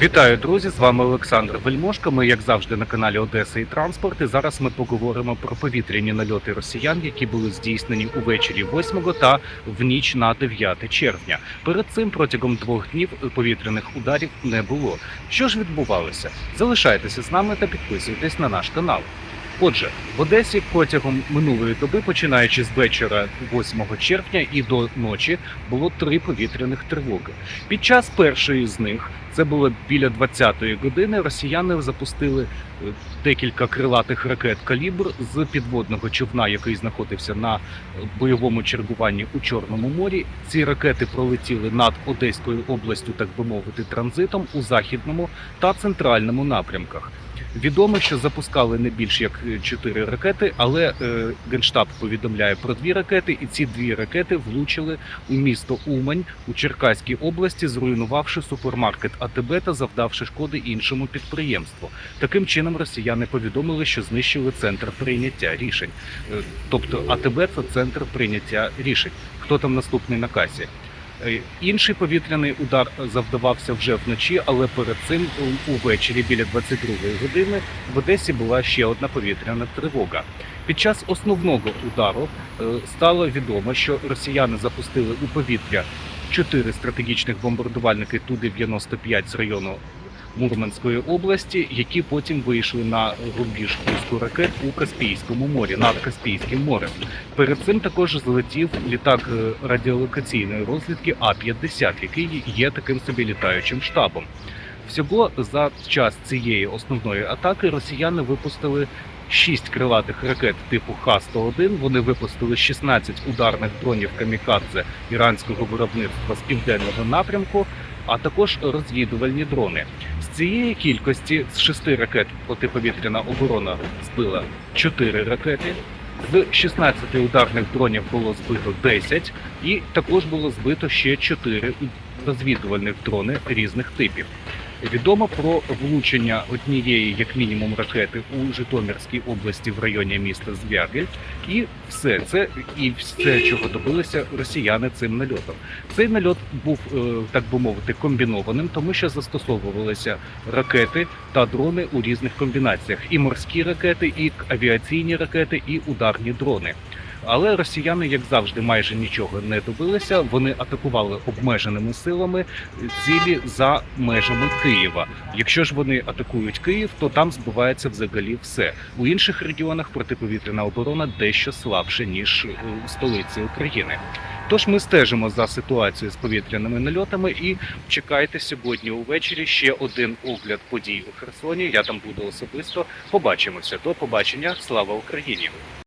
Вітаю, друзі! З вами Олександр Вельмошко. Ми, як завжди, на каналі Одеса і Транспорт. І зараз ми поговоримо про повітряні нальоти росіян, які були здійснені увечері 8 та в ніч на 9 червня. Перед цим протягом двох днів повітряних ударів не було. Що ж відбувалося? Залишайтеся з нами та підписуйтесь на наш канал. Отже, в Одесі протягом минулої доби, починаючи з вечора 8 червня і до ночі, було три повітряних тривоги. Під час першої з них, це було біля 20-ї години, росіяни запустили е, декілька крилатих ракет калібр з підводного човна, який знаходився на е, бойовому чергуванні у Чорному морі. Ці ракети пролетіли над Одеською областю, так би мовити, транзитом у західному та центральному напрямках. Відомо, що запускали не більш як е, чотири ракети, але е, генштаб повідомляє про дві ракети, і ці дві ракети влучили у місто Умань у Черкаській області, зруйнувавши супермаркет АТБ та завдавши шкоди іншому підприємству. Таким чином росіяни повідомили, що знищили центр прийняття рішень. Е, Тобто АТБ це центр прийняття рішень. Хто там наступний на касі? Е, Інший повітряний удар завдавався вже вночі, але перед цим увечері біля 22-ї години в Одесі була ще одна повітряна тривога. Під час основного удару е, стало відомо, що росіяни запустили у повітря чотири стратегічних бомбардувальники Ту-95 з району Мурманської області, які потім вийшли на рубіж пуску ракет у Каспійському морі над Каспійським морем. Перед цим також злетів літак е, радіолокаційної розвідки А-50, який є таким собі літаючим штабом. Всього за час цієї основної атаки росіяни випустили 6 крилатих ракет типу Х-101. Вони випустили 16 ударних дронів камікадзе іранського виробництва з південного напрямку, а також розвідувальні дрони. Цієї кількості з шести ракет протиповітряна оборона збила 4 ракети. З 16 ударних дронів було збито 10, і також було збито ще 4 розвідувальних дрони різних типів. Відомо про влучення однієї, як мінімум, ракети у Житомирській області в районі міста Звягель. І все це і все, чого добилися росіяни цим нальотом. Цей нальот був, е, так би мовити, комбінованим, тому що застосовувалися ракети та дрони у різних комбінаціях: і морські ракети, і авіаційні ракети, і ударні дрони. Але росіяни, як завжди, майже нічого не добилися. Вони атакували обмеженими силами цілі за межами Києва. Якщо ж вони атакують Київ, то там збивається взагалі все. У інших регіонах протиповітряна оборона дещо слабше ніж у столиці України. Тож ми стежимо за ситуацією з повітряними нальотами і чекайте сьогодні увечері ще один огляд подій у Херсоні. Я там буду особисто. Побачимося. До побачення. Слава Україні!